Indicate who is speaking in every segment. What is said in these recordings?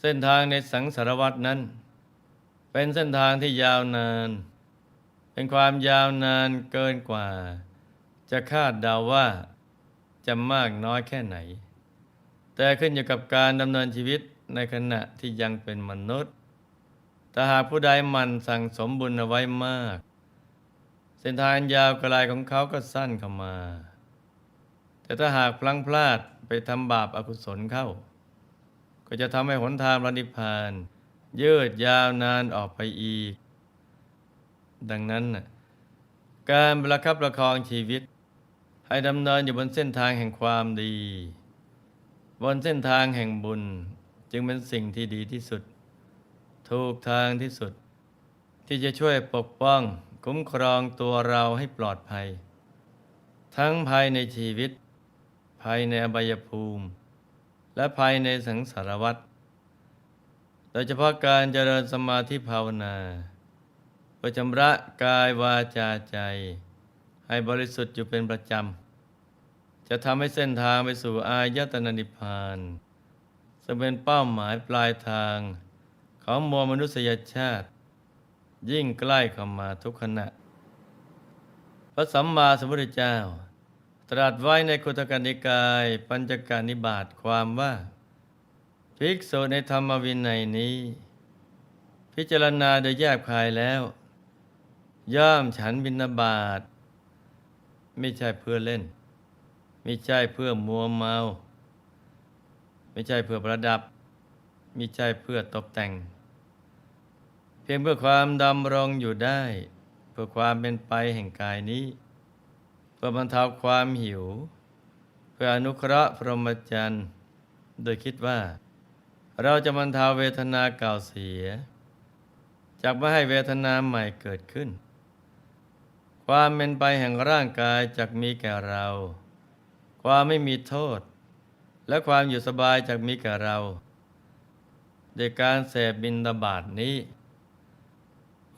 Speaker 1: เส้นทางในสังสารวัตนั้น เป็นเส้นทางที่ยาวนาน เป็นความยาวนานเกินกว่า จะคาดเดาว่าจะมากน้อยแค่ไหน แต่ขึ้นอยู่กับการดำเนินชีวิตในขณะที่ยังเป็นมนุษย์ถ้าหากผู้ใดมันสั่งสมบุญเอาไว้มาก เส้นทางยาวไกลของเขาก็สั้นเข้ามา แต่ถ้าหากพลั้งพลาดไปทำบาปอากุศลเข้า ก็จะทำให้หนทางพระนิพพานยืดยาวนานออกไปอีก ดังนั้น การประคับประคองชีวิต ให้ดำเนินอยู่บนเส้นทางแห่งความดี บนเส้นทางแห่งบุญจึงเป็นสิ่งที่ดีที่สุด ถูกทางที่สุด ที่จะช่วยปกป้องคุ้มครองตัวเราให้ปลอดภัย ทั้งภายในชีวิต ภายในอบายภูมิ และภายในสังสารวัฏโดยเฉพาะการเจริญสมาธิภาวนาเพื่อชำระกายวาจาใจ ให้บริสุทธิ์อยู่เป็นประจำ จะทำให้เส้นทางไปสู่อายตนะนิพพานซึ่งเป็นเป้าหมายปลายทางของมวลมนุษยชาติ ยิ่งใกล้เข้ามาทุกขณะ พระสัมมาสัมพุทธเจ้า ตรัสไว้ในคุตกนิกาย ปัญจการนิบาตความว่า ภิกษุในธรรมวินัยนี้ พิจารณาโดยแยบคายแล้ว ย่อมฉันบินาบาตไม่ใช่เพื่อเล่น ไม่ใช่เพื่อมัวเมา ไม่ใช่เพื่อประดับ ไม่ใช่เพื่อตกแต่ง เพียงเพื่อความดำรงอยู่ได้ เพื่อความเป็นไปแห่งกายนี้ เพื่อบรรเทาความหิว เพื่ออนุเคราะห์พรหมจรรย์ โดยคิดว่า เราจะบรรเทาเวทนาเก่าเสียจากไม่ให้เวทนาใหม่เกิดขึ้น ความเป็นไปแห่งร่างกายจะมีแก่เรา ความไม่มีโทษ และความอยู่สบายจะมีแก่เราโดยการเสพบินตบาทนี้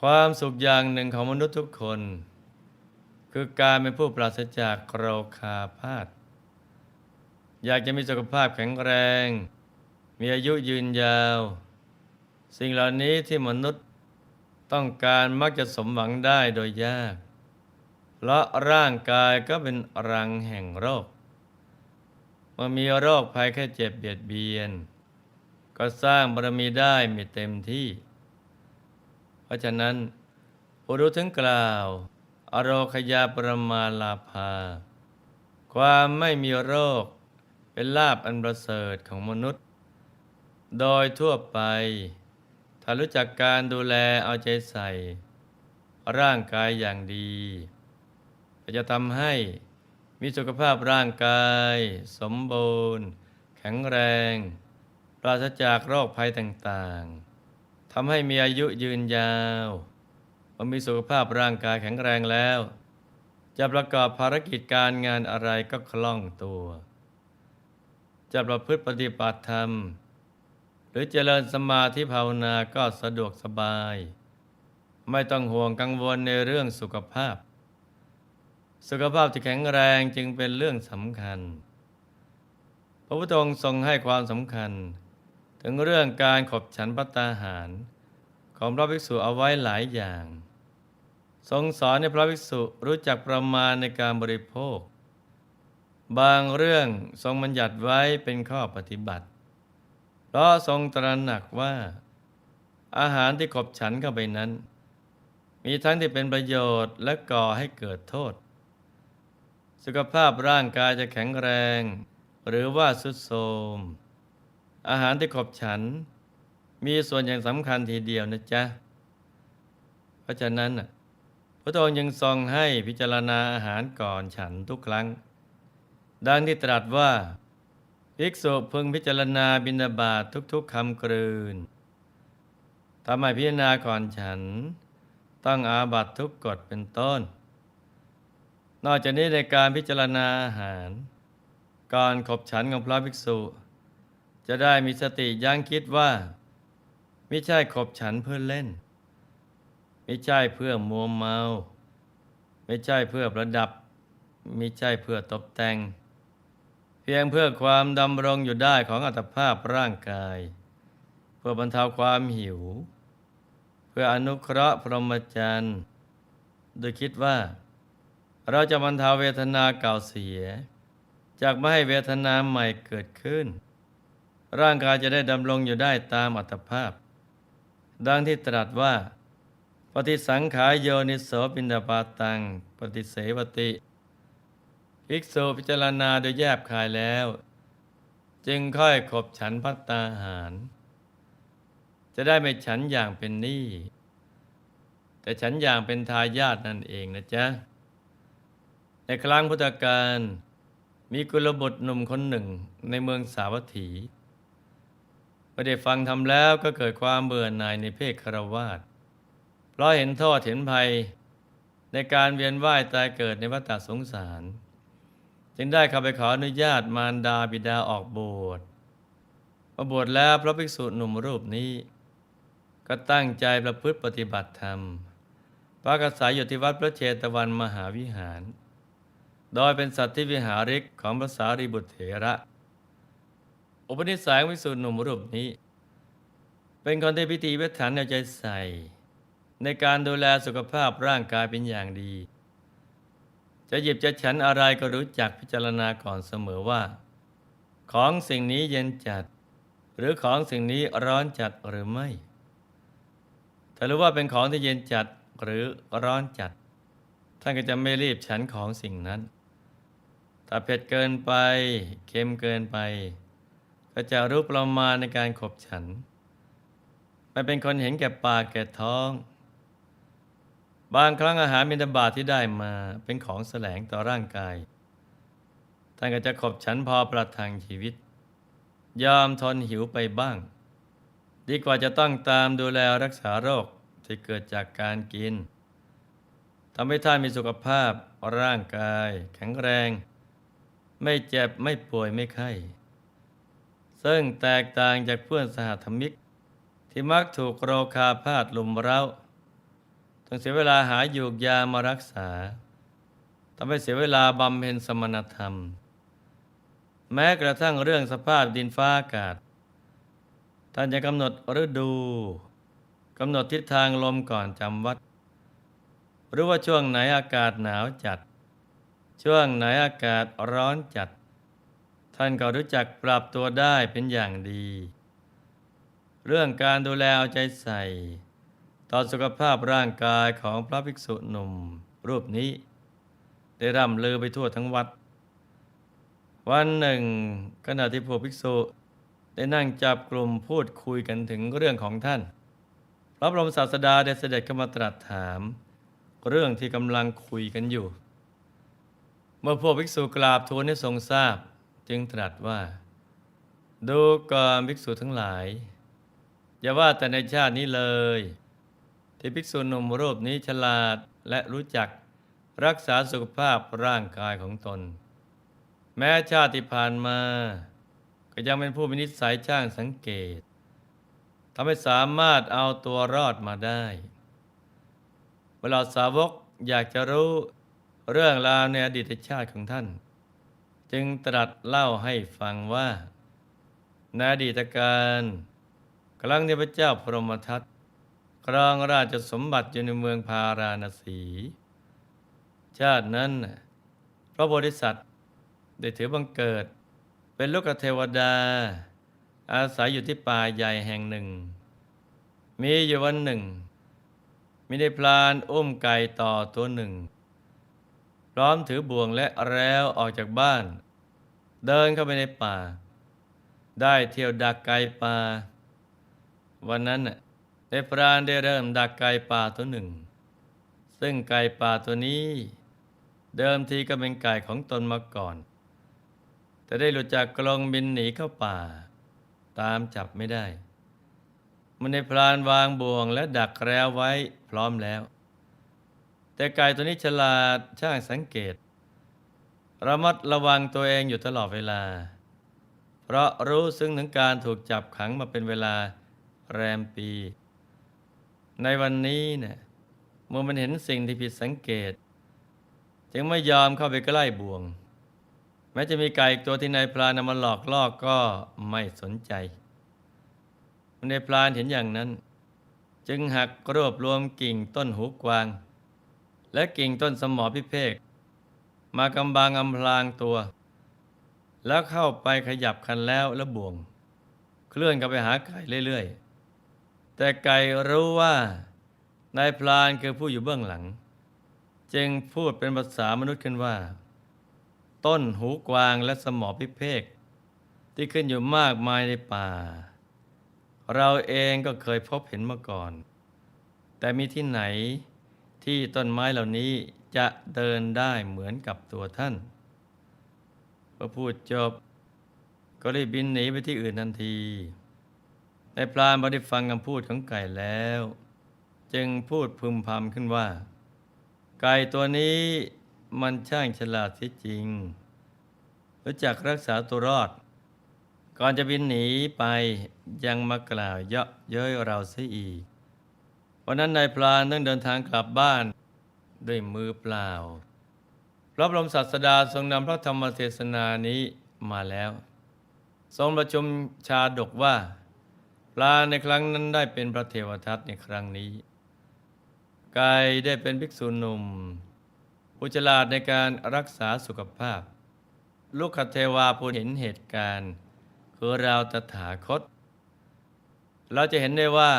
Speaker 1: ความสุขอย่างหนึ่งของมนุษย์ทุกคน คือการเป็นผู้ปราศจากโรคาพาธอยากจะมีสุขภาพแข็งแรง มีอายุยืนยาว สิ่งเหล่านี้ที่มนุษย์ต้องการมักจะสมหวังได้โดยยาก เพราะร่างกายก็เป็นรังแห่งโรค เมื่อมีโรคภัยแค่เจ็บเบียดเบียน ก็สร้างบารมีได้ไม่เต็มที่ เพราะฉะนั้นผู้รู้ถึงกล่าว โรคยาปรมาลาภา ความไม่มีโรคเป็นลาบอันประเสริฐของมนุษย์ โดยทั่วไป ถ้ารู้จักการดูแลเอาใจใส่ ร่างกายอย่างดีจะทำให้มีสุขภาพร่างกาย สมบูรณ์ แข็งแรง ปราศจากโรคภัยต่างๆทำให้มีอายุยืนยาว เมื่อมีสุขภาพร่างกายแข็งแรงแล้ว จะประกอบภารกิจการงานอะไรก็คล่องตัว จะประพฤติปฏิบัติธรรม หรือเจริญสมาธิภาวนาก็สะดวกสบาย ไม่ต้องห่วงกังวลในเรื่องสุขภาพ สุขภาพที่แข็งแรงจึงเป็นเรื่องสำคัญ พระพุทธองค์ทรงให้ความสำคัญ ถึงเรื่องการขบฉันพัตตาหารของพระภิกษุเอาไว้หลายอย่าง ทรงสอนให้พระภิกษุรู้จักประมาณในการบริโภค บางเรื่องทรงบัญญัติไว้เป็นข้อปฏิบัติ เพราะทรงตระหนักว่า อาหารที่ขบฉันเข้าไปนั้น มีทั้งที่เป็นประโยชน์และก่อให้เกิดโทษ สุขภาพร่างกายจะแข็งแรง หรือว่าสุดโทมอาหารที่ขบฉัน มีส่วนอย่างสำคัญทีเดียวนะจ๊ะ เพราะฉะนั้นน่ะ ระองค์ยังทรงให้พิจารณาอาหารก่อนฉันทุกครั้ง ดังที่ตรัสว่าภิกษุพึงพิจารณาบิณฑบาตทุกๆคำกลืนทำให้พิจารณาก่อนฉัน ต้องอาบัตทุกกฎเป็นต้น นอกจากนี้ในการพิจารณาอาหารก่อนขบฉันของพระภิกษุ จะได้มีสติยั้งคิดว่า ไม่ใช่ขบฉันเพื่อเล่น ไม่ใช่เพื่อมัวเมา ไม่ใช่เพื่อประดับ ไม่ใช่เพื่อตกแต่ง เพียงเพื่อความดำรงอยู่ได้ของอัตภาพร่างกาย เพื่อบรรเทาความหิว เพื่ออนุเคราะห์พรหมจรรย์ โดยคิดว่า เราจะบรรเทาเวทนาเก่าเสีย จากไม่ให้เวทนาใหม่เกิดขึ้น ร่างกายจะได้ดำรงอยู่ได้ตามอัตภาพ ดังที่ตรัสว่า ปฏิสังขายโยนิโสปินดาปาตัง ปฏิเสวติภิกษุพิจารณาโดยแยบคายแล้ว จึงค่อยขบฉันพัตตาหาร จะได้ไม่ฉันอย่างเป็นหนี้แต่ฉันอย่างเป็นทายาทนั่นเองนะจ๊ะ ในครั้งพุทธกาลมีกุลบุตรหนุ่มคนหนึ่งในเมืองสาวัตถีเมื่อได้ฟังทำแล้วก็เกิดความเบื่อหน่ายในเพศคารวาส เพราะเห็นโทษเห็นภัยในการเวียนว่ายตายเกิดในวัฏสงสาร จึงได้เข้าไปขออนุญาตมารดาบิดาออกบวชมาบวชแล้วพระภิกษุหนุ่มรูปนี้ ก็ตั้งใจประพฤติปฏิบัติธรรมพักอาศัยอยู่ที่วัดพระเชตวันมหาวิหาร โดยเป็นสัตว์ที่วิหาริกของพระสารีบุตรเถระ อุปนิสัยวิสุทธิหนุ่มรูปนี้ เป็นคนที่พิธีพิถันเอาใจใส่ ในการดูแลสุขภาพร่างกายเป็นอย่างดี จะหยิบจะฉันอะไรก็รู้จักพิจารณาก่อนเสมอว่า ของสิ่งนี้เย็นจัด หรือของสิ่งนี้ร้อนจัดหรือไม่ ถ้ารู้ว่าเป็นของที่เย็นจัดหรือร้อนจัด ท่านก็จะไม่รีบฉันของสิ่งนั้น ถ้าเผ็ดเกินไป เค็มเกินไปก็จะรู้ประมาณในการขบฉัน ไม่เป็นคนเห็นแก่ปากแก่ท้อง บางครั้งอาหารมินบาตที่ได้มาเป็นของแสลงต่อร่างกาย ท่านก็จะขบฉันพอประทังชีวิต ยอมทนหิวไปบ้าง ดีกว่าจะต้องตามดูแลรักษาโรคที่เกิดจากการกินทำให้ท่านมีสุขภาพร่างกาย แข็งแรง ไม่เจ็บไม่ป่วยไม่ไข้ซึ่งแตกต่างจากเพื่อนสหธรรมิก ที่มักถูกโรคาพาธลุมเร้า ต้องเสียเวลาหาหยูกยามารักษาทำให้เสียเวลาบำเพ็ญสมณธรรม แม้กระทั่งเรื่องสภาพดินฟ้าอากาศ ท่านจะกำหนดฤดูกำหนดทิศทางลมก่อนจำวัด หรือว่าช่วงไหนอากาศหนาวจัด ช่วงไหนอากาศร้อนจัด ท่านก็รู้จักปรับตัวได้เป็นอย่างดี เรื่องการดูแลเอาใจใส่ ต่อสุขภาพร่างกายของพระภิกษุหนุ่ม รูปนี้ ได้ร่ำลือไปทั่วทั้งวัด วันหนึ่งขณะที่พวกภิกษุ ได้นั่งจับกลุ่มพูดคุยกันถึงเรื่องของท่าน พระบรมศาสดาได้เสด็จเข้ามาตรัสถาม เรื่องที่กำลังคุยกันอยู่ เมื่อพวกภิกษุกราบทูลให้ทรงทราบ จึงตรัสว่า ดูก่อนภิกษุทั้งหลาย อย่าว่าแต่ในชาตินี้เลย ที่ภิกษุหนุ่มรูปนี้ฉลาดและรู้จักรักษาสุขภาพร่างกายของตน แม้ชาติผ่านมา ก็ยังเป็นผู้มีนิสัยช่างสังเกตทำให้สามารถเอาตัวรอดมาได้ เวลาสาวกอยากจะรู้เรื่องราวในอดีตชาติของท่าน จึงตรัสเล่าให้ฟังว่าในอดีตการครั้งที่พระเจ้าพรหมทัต ครองราชสมบัติอยู่ในเมืองพาราณสี ชาตินั้น พระโพธิสัตว์ได้ถือบังเกิด เป็นลูกเทวดา อาศัยอยู่ที่ป่าใหญ่แห่งหนึ่ง มีอยู่วันหนึ่ง มีในพลานอุ้มไก่ต่อตัวหนึ่ง พร้อมถือบ่วงและแล้วออกจากบ้าน เดินเข้าไปในป่า ได้เที่ยวดักไก่ป่า วันนั้น ในพรานได้เริ่มดักไก่ป่าตัวหนึ่ง ซึ่งไก่ป่าตัวนี้ เดิมทีก็เป็นไก่ของตนมาก่อน แต่ได้หลุดจากกลองบินหนีเข้าป่า ตามจับไม่ได้ มันในพรานวางบ่วงและดักแล้วไว้พร้อมแล้ว แต่ไก่ตัวนี้ฉลาดช่างสังเกต ระมัดระวังตัวเองอยู่ตลอดเวลา เพราะรู้ซึ่งถึงการถูกจับขังมาเป็นเวลาแรมปี ในวันนี้เนี่ยเมื่อมันเห็นสิ่งที่ผิดสังเกต จึงไม่ยอมเข้าไปใกล้บ่วง แม้จะมีไก่อีกตัวที่นายพรานนำมาหลอกล่อก็ไม่สนใจในพลานเห็นอย่างนั้น จึงหักรวบรวมกิ่งต้นหูกวาง และกิ่งต้นสมอพิเภกมากำบังอำพรางตัว แล้วเข้าไปขยับคันแล้วและบ่วง เคลื่อนกันไปหาไก่เรื่อยๆ แต่ไก่รู้ว่านายพลานคือผู้อยู่เบื้องหลัง จึงพูดเป็นภาษามนุษย์ขึ้นว่า ต้นหูกวางและสมอพิเภกที่ขึ้นอยู่มากมายในป่า เราเองก็เคยพบเห็นมาก่อน แต่มีที่ไหนที่ต้นไม้เหล่านี้จะเดินได้เหมือนกับตัวท่านพอพูดจบ ก็รีบบินหนีไปที่อื่นทันที ในพรานพอได้ฟังคำพูดของไก่แล้ว จึงพูดพึมพำขึ้นว่า ไก่ตัวนี้มันช่างฉลาดที่จริง รู้จักรักษาตัวรอด ก่อนจะบินหนีไปยังมากล่าวเยาะเย้ยเราเสียอีกวันนั้นนายพรานต้องเดินทางกลับบ้านด้วยมือเปล่า พระบรมศาสดาทรงนำพระธรรมเทศนานี้มาแล้ว ทรงประชุมชาดกว่า ปลาในครั้งนั้นได้เป็นพระเทวทัตในครั้งนี้กายได้เป็นภิกษุหนุ่มผู้ฉลาดในการรักษาสุขภาพ ลูกคเทวาผู้เห็นเหตุการณ์ คือเราตถาคต เราจะเห็นได้ว่า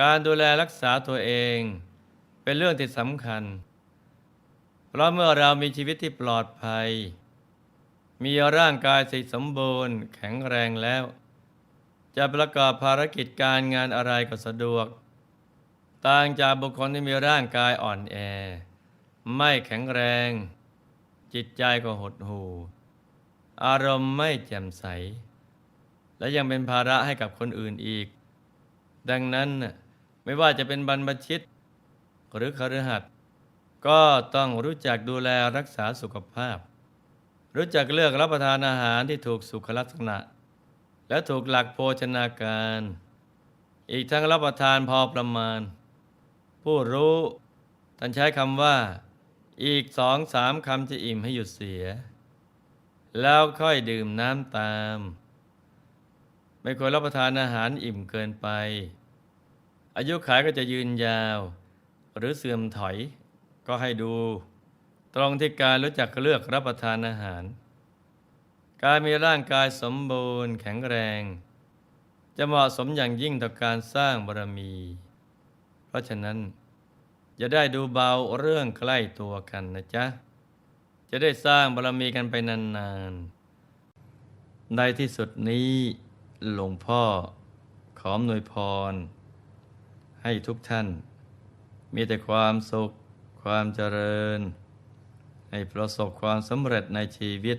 Speaker 1: การดูแลรักษาตัวเองเป็นเรื่องที่สำคัญ เพราะเมื่อเรามีชีวิตที่ปลอดภัย มีร่างกายสิสมบูรณ์แข็งแรงแล้ว จะประกอบภารกิจการงานอะไรก็สะดวก ต่างจากบุคคลที่มีร่างกายอ่อนแอ ไม่แข็งแรง จิตใจก็หดหู่ อารมณ์ไม่แจ่มใส และยังเป็นภาระให้กับคนอื่นอีก ดังนั้นไม่ว่าจะเป็นบรรพชิต หรือคฤหัสถ์ก็ต้องรู้จักดูแลรักษาสุขภาพ รู้จักเลือกรับประทานอาหารที่ถูกสุขลักษณะ และถูกหลักโภชนาการ อีกทั้งรับประทานพอประมาณ ผู้รู้ท่านใช้คำว่า อีกสองสามคำจะอิ่มให้หยุดเสีย แล้วค่อยดื่มน้ำตาม ไม่ควรรับประทานอาหารอิ่มเกินไป อายุขายก็จะยืนยาว หรือเสื่อมถอยก็ให้ดู ตรงที่การรู้จักเลือกรับประทานอาหาร การมีร่างกายสมบูรณ์แข็งแรง จะเหมาะสมอย่างยิ่งต่อการสร้างบารมี เพราะฉะนั้นจะได้ดูเบาเรื่องใกล้ตัวกันนะจ๊ะ จะได้สร้างบารมีกันไปนานๆ ในที่สุดนี้หลวงพ่อขออำนวยพร ให้ทุกท่าน มีแต่ความสุข ความเจริญ ให้ประสบความสำเร็จในชีวิต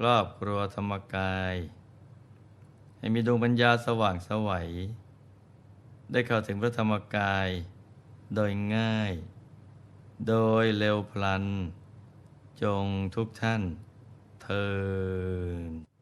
Speaker 1: ครอบครัวธรรมกาย ให้มีดวงปัญญาสว่างสวัย ได้เข้าถึงพระธรรมกาย โดยง่าย โดยเร็วพลัน จงทุกท่านเทิน